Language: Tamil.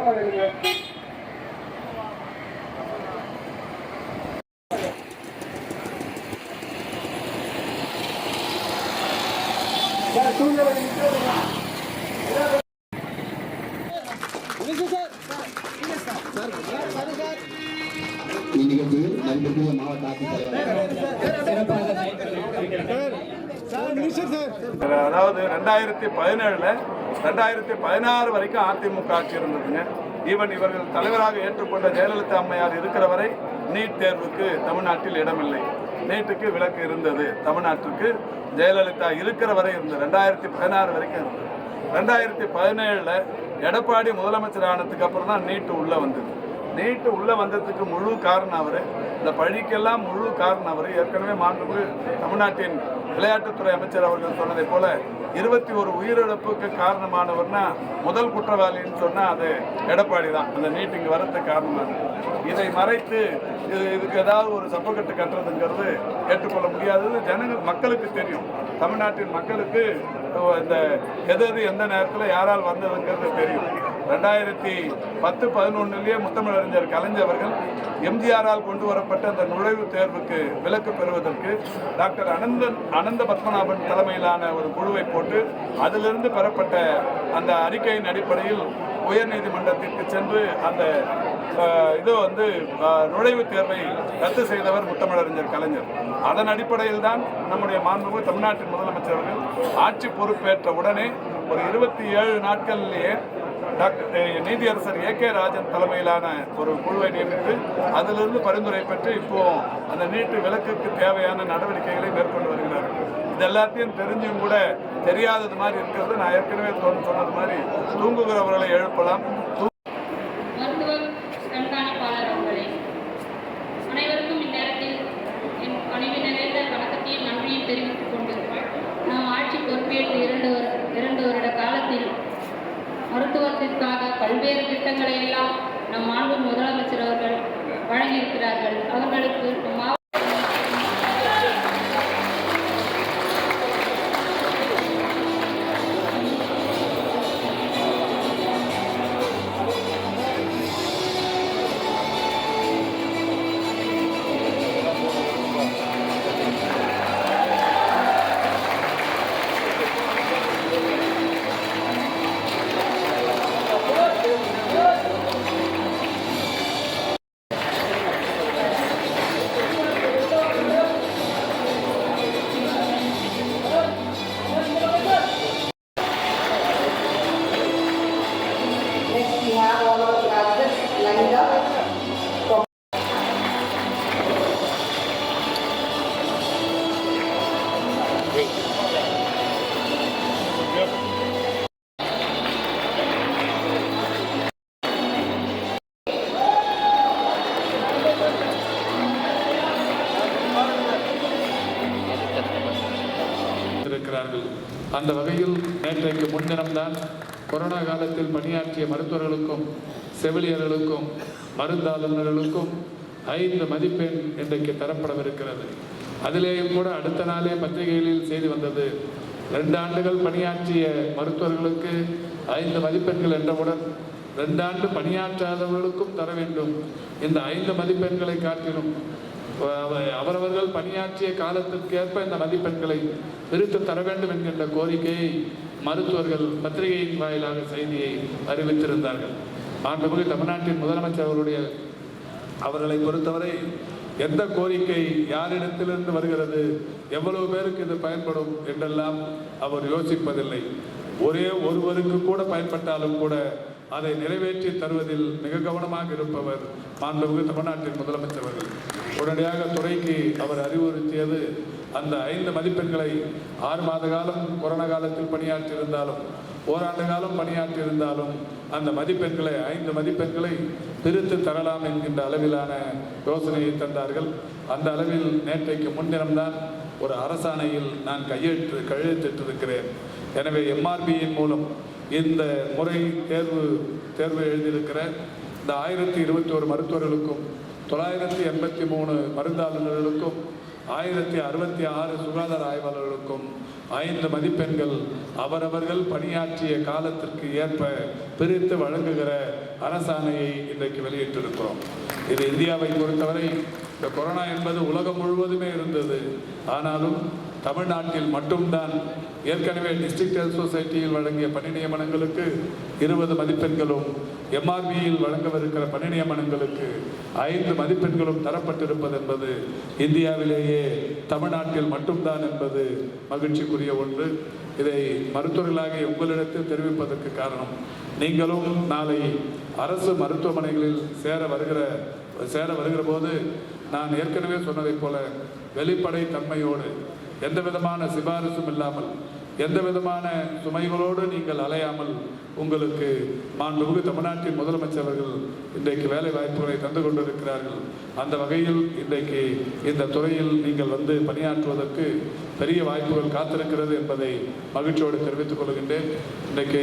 ஓரமாக நில்லுங்க. சார், தூங்கலை நிற்காதீங்க. இந்நிகழ்ச்சியில் மாவட்ட ஆட்சித்தலைவர் அதாவது ரெண்டாயிரத்தி பதினேழுல ரெண்டாயிரத்தி பதினாறு வரைக்கும் அதிமுக ஆட்சி இருந்ததுங்க. ஈவன் இவர்கள் தலைவராக ஏற்றுக்கொண்ட ஜெயலலிதா அம்மையார் இருக்கிற வரை நீட் தேர்வுக்கு தமிழ்நாட்டில் இடமில்லை. நீட்டுக்கு விலக்கு இருந்தது. தமிழ்நாட்டுக்கு ஜெயலலிதா இருக்கிற வரை இருந்தது. ரெண்டாயிரத்தி பதினாறு வரைக்கும் இருந்தது. ரெண்டாயிரத்தி பதினேழுல எடப்பாடி முதலமைச்சர் ஆனதுக்கு அப்புறம் தான் நீட்டு உள்ளே வந்தது. நீட்டு உள்ள வந்ததுக்கு முழு காரணம் அவர். இந்த பழிக்கெல்லாம் முழு காரணம் அவர். ஏற்கனவே மாண்புமிகு தமிழ்நாட்டின் விளையாட்டுத்துறை அமைச்சர் அவர்கள் சொன்னதை போல இருபத்தி ஒரு உயிரிழப்புக்கு காரணமானவர்னா முதல் குற்றவாளின்னு சொன்னால் அது எடப்பாடி தான் அந்த நீட் இங்க வரதுக்கு காரணமாக இதை மறைத்து இது இதுக்கு ஏதாவது ஒரு சப்பக்கட்டு கட்டுறதுங்கிறது ஏற்றுக்கொள்ள முடியாதது. ஜனங்கள் மக்களுக்கு தெரியும். தமிழ்நாட்டின் மக்களுக்கு இந்த எது எது எந்த நேரத்தில் யாரால் வந்ததுங்கிறது தெரியும். ரெண்டாயிரத்தி பத்து பதினொன்றுலேயே முத்தமிழறிஞர் கலைஞர்கள் எம்ஜிஆரால் கொண்டு வரப்பட்ட அந்த நுழைவுத் தேர்வுக்கு விலக்கு பெறுவதற்கு டாக்டர் அனந்தன் அனந்த பத்மநாபன் தலைமையிலான ஒரு குழுவை போட்டு அதிலிருந்து பெறப்பட்ட அந்த அறிக்கையின் அடிப்படையில் உயர்நீதிமன்றத்திற்கு சென்று அந்த இது வந்து நுழைவுத் தேர்வை ரத்து செய்தவர் முத்தமிழறிஞர் கலைஞர். அதன் அடிப்படையில் தான் நம்முடைய மாண்புமிகு தமிழ்நாட்டின் முதலமைச்சர் அவர்கள் ஆட்சி பொறுப்பேற்ற உடனே ஒரு இருபத்தி ஏழு நாட்களிலேயே டாக்டர் நீதியரசர் ஏ கே ராஜன் தலைமையிலான ஒரு குழுவை நியமித்து அதிலிருந்து பரிந்துரை பெற்று இப்போ அந்த நீட்டு விளக்குக்கு தேவையான நடவடிக்கைகளை மேற்கொண்டு வருகிறார்கள் இது எல்லாத்தையும் தெரிஞ்சும் கூட தெரியாதது மாதிரி இருக்கிறது. நான் ஏற்கனவே சொன்னது மாதிரி தூங்குகிறவர்களை எழுப்பலாம். திட்டங்களை எல்லாம் நம் மாண்பு முதலமைச்சர் அவர்கள் வழங்கியிருக்கிறார்கள். அந்த வகையில் நேற்றைக்கு முன்தினம்தான் கொரோனா காலத்தில் பணியாற்றிய மருத்துவர்களுக்கும் செவிலியர்களுக்கும் மருந்தாளுநர்களுக்கும் ஐந்து மதிப்பெண் இன்றைக்கு தரப்படவிருக்கிறது. அதிலேயும் கூட அடுத்த நாளே பத்திரிகைகளில் செய்தி வந்தது. ரெண்டு ஆண்டுகள் பணியாற்றிய மருத்துவர்களுக்கு ஐந்து மதிப்பெண்கள் என்றவுடன் ரெண்டாண்டு பணியாற்றாதவர்களுக்கும் தர வேண்டும். இந்த ஐந்து மதிப்பெண்களை காட்டிலும் அவரவர்கள் பணியாற்றிய காலத்திற்கேற்ப இந்த மதிப்பெண்களை பிரித்து தர வேண்டும் என்கின்ற கோரிக்கையை மருத்துவர்கள் பத்திரிகையின் வாயிலாக செய்தியை அறிவித்திருந்தார்கள். மாண்புமிகு தமிழ்நாட்டின் முதலமைச்சர் அவருடைய அவர்களை பொறுத்தவரை எந்த கோரிக்கை யாரிடத்திலிருந்து வருகிறது எவ்வளவு பேருக்கு இது பயன்படும் என்றெல்லாம் அவர் யோசிப்பதில்லை. ஒரே ஒருவருக்கு கூட பயன்பட்டாலும் கூட அதை நிறைவேற்றி தருவதில் மிக கவனமாக இருப்பவர் மாண்புமிகு தமிழ்நாட்டின் முதலமைச்சர் அவர்கள். உடனடியாக துறைக்கு அவர் அறிவுறுத்தியது அந்த ஐந்து மதிப்பெண்களை ஆறு மாத காலம் கொரோனா காலத்தில் பணியாற்றியிருந்தாலும் ஓராண்டு காலம் பணியாற்றியிருந்தாலும் அந்த மதிப்பெண்களை ஐந்து மதிப்பெண்களை பிரித்து தரலாம் என்கின்ற அளவிலான யோசனையை தந்தார்கள். அந்த அளவில் நேற்றைக்கு முன்தினம்தான் ஒரு அரசாணையில் நான் கையெழுத்து கையெழுத்திட்டிருக்கிறேன் எனவே எம்ஆர்பியின் மூலம் இந்த முறை தேர்வு தேர்வு எழுதியிருக்கிற இந்த ஆயிரத்தி இருபத்தி ஒரு மருத்துவர்களுக்கும் தொள்ளாயிரத்தி எண்பத்தி மூணு மருந்தாளர்களுக்கும் ஆயிரத்தி அறுபத்தி ஆறு சுகாதார ஆய்வாளர்களுக்கும் ஐந்து மதிப்பெண்கள் அவரவர்கள் பணியாற்றிய காலத்திற்கு ஏற்ப பிரித்து வழங்குகிற அரசாணையை இன்றைக்கு வெளியிட்டிருக்கிறோம். இது இந்தியாவை பொறுத்தவரை இந்த கொரோனா என்பது உலகம் முழுவதுமே இருந்தது. ஆனாலும் தமிழ்நாட்டில் மட்டும்தான் ஏற்கனவே டிஸ்ட்ரிக்ட் ஹெல்த் சொசைட்டியில் வழங்கிய பணி நியமனங்களுக்கு இருபது மதிப்பெண்களும் எம்ஆர்பியில் வழங்கவிருக்கிற பணி நியமனங்களுக்கு ஐந்து மதிப்பெண்களும் தரப்பட்டிருப்பது என்பது இந்தியாவிலேயே தமிழ்நாட்டில் மட்டும்தான் என்பது மகிழ்ச்சிக்குரிய ஒன்று. இதை மருத்துவர்களாக உங்களிடத்தில் தெரிவிப்பதற்கு காரணம் நீங்களும் நாளை அரசு மருத்துவமனைகளில் சேர வருகிற சேர வருகிற போது நான் ஏற்கனவே சொன்னதைப் போல வெளிப்படை தன்மையோடு எந்த விதமான சிபாரிசும் இல்லாமல் எந்த விதமான சுமைகளோடு நீங்கள் அலையாமல் உங்களுக்கு மாண்புமிகு தமிழ்நாட்டின் முதலமைச்சர்கள் இன்றைக்கு வேலை வாய்ப்புகளை தந்து கொண்டிருக்கிறார்கள். அந்த வகையில் இன்றைக்கு இந்த துறையில் நீங்கள் வந்து பணியாற்றுவதற்கு பெரிய வாய்ப்புகள் காத்திருக்கிறது என்பதை மகிழ்ச்சியோடு தெரிவித்துக் கொள்கின்றேன். இன்றைக்கு